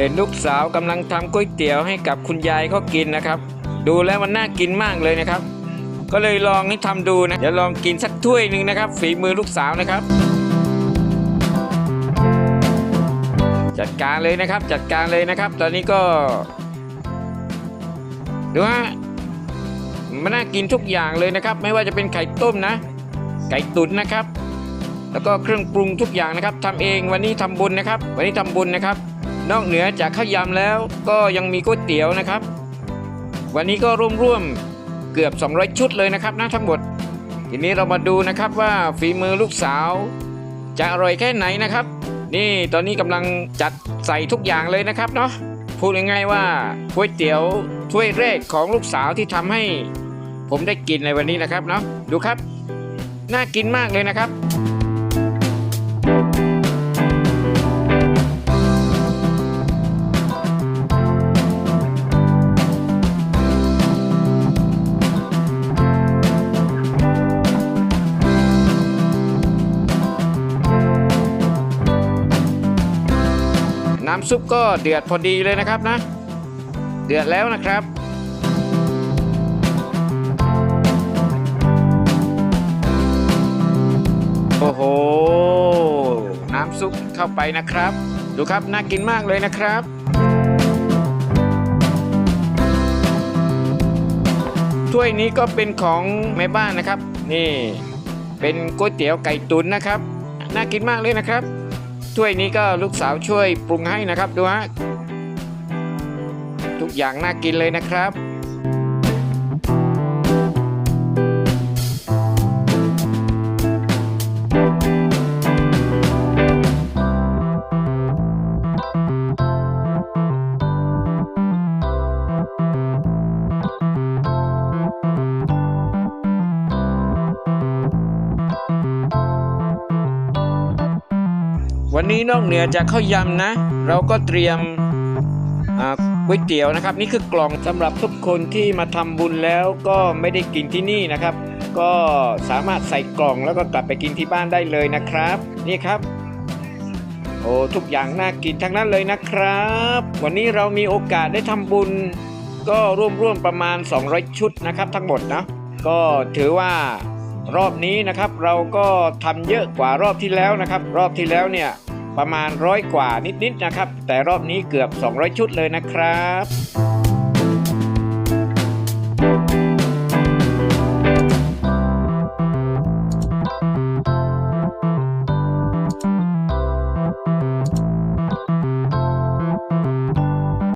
เห็นลูกสาวกำลังทำก๋วยเตี๋ยวให้กับคุณยายเขากินนะครับ ดูแล้วมันน่ากินมากเลยนะครับ ก็เลยลองให้ทำดูนะเดี๋ยวลองกินสักถ้วยหนึ่งนะครับ ฝีมือลูกสาวนะครับ จัดการเลยนะครับ จัดการเลยนะครับ ตอนนี้ก็ ดูฮะมันน่ากินทุกอย่างเลยนะครับ ไม่ว่าจะเป็นไข่ต้มนะ ไก่ตุ๋นนะครับ แล้วก็เครื่องปรุงทุกอย่างนะครับทำเองวันนี้ทำบุญนะครับ วันนี้ทำบุญนะครับ นอกเหนือจากข้าวยำแล้วก็ยังมีก๋วยเตี๋ยวนะครับ วันนี้ก็ร่วมๆเกือบ 200 ชุดเลยนะครับนะทั้งหมด ทีนี้เรามาดูนะครับว่าฝีมือลูกสาว จะอร่อยแค่ไหนนะครับ นี่ตอนนี้กำลังจัดใส่ทุกอย่างเลยนะครับเนาะพูดง่ายๆว่าก๋วยเตี๋ยวถ้วยแรกของลูกสาวที่ทำให้ ผมได้กินในวันนี้นะครับเนาะดูครับ น่ากินมากเลยนะครับ น้ำซุปก็เดือดพอดีเลยนะครับนะ เดือดแล้วนะครับ โอ้โห น้ำซุปเข้าไปนะครับ ดูครับน่ากินมากเลยนะครับถ้วยนี้ก็เป็นของแม่บ้านนะครับ นี่เป็นก๋วยเตี๋ยวไก่ตุ๋นนะครับ น่ากินมากเลยนะครับ ถ้วยนี้ก็ลูกสาวช่วยปรุงให้นะครับดูฮะทุกอย่างน่ากินเลยนะครับ วันนี้นอกเหนือจากข้าวยำนะ เราก็เตรียมก๋วยเตี๋ยวนะครับ นี่คือกล่องสำหรับทุกคนที่มาทำบุญแล้วก็ไม่ได้กินที่นี่นะครับ ก็สามารถใส่กล่องแล้วก็กลับไปกินที่บ้านได้เลยนะครับ นี่ครับโอ้ทุกอย่างน่ากินทั้งนั้นเลยนะครับ วันนี้เรามีโอกาสได้ทำบุญ ก็ร่วมๆประมาณ 200 ชุดนะครับ ทั้งหมดนะก็ถือว่า รอบนี้นะครับเราก็ทำเยอะกว่ารอบที่แล้วนะครับ รอบที่แล้วเนี่ยประมาณร้อยกว่านิดๆนะครับ แต่รอบนี้เกือบ 200 ชุดเลยนะครับ